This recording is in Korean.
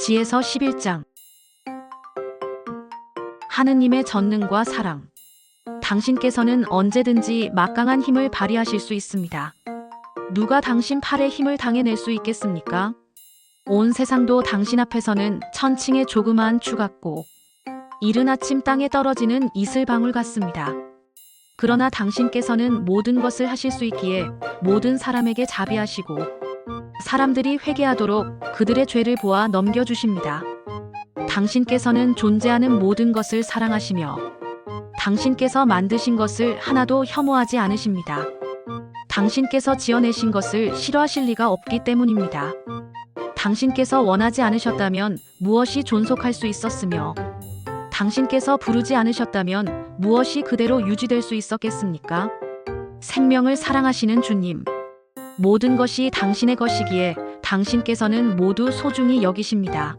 지에서 11장 하느님의 전능과 사랑 당신께서는 언제든지 막강한 힘을 발휘하실 수 있습니다. 누가 당신 팔에 힘을 당해낼 수 있겠습니까? 온 세상도 당신 앞에서는 천칭의 조그마한 추 같고 이른 아침 땅에 떨어지는 이슬 방울 같습니다. 그러나 당신께서는 모든 것을 하실 수 있기에 모든 사람에게 자비하시고 사람들이 회개하도록 그들의 죄를 보아 넘겨주십니다. 당신께서는 존재하는 모든 것을 사랑하시며 당신께서 만드신 것을 하나도 혐오하지 않으십니다. 당신께서 지어내신 것을 싫어하실 리가 없기 때문입니다. 당신께서 원하지 않으셨다면 무엇이 존속할 수 있었으며 당신께서 부르지 않으셨다면 무엇이 그대로 유지될 수 있었겠습니까? 생명을 사랑하시는 주님. 모든 것이 당신의 것이기에 당신께서는 모두 소중히 여기십니다.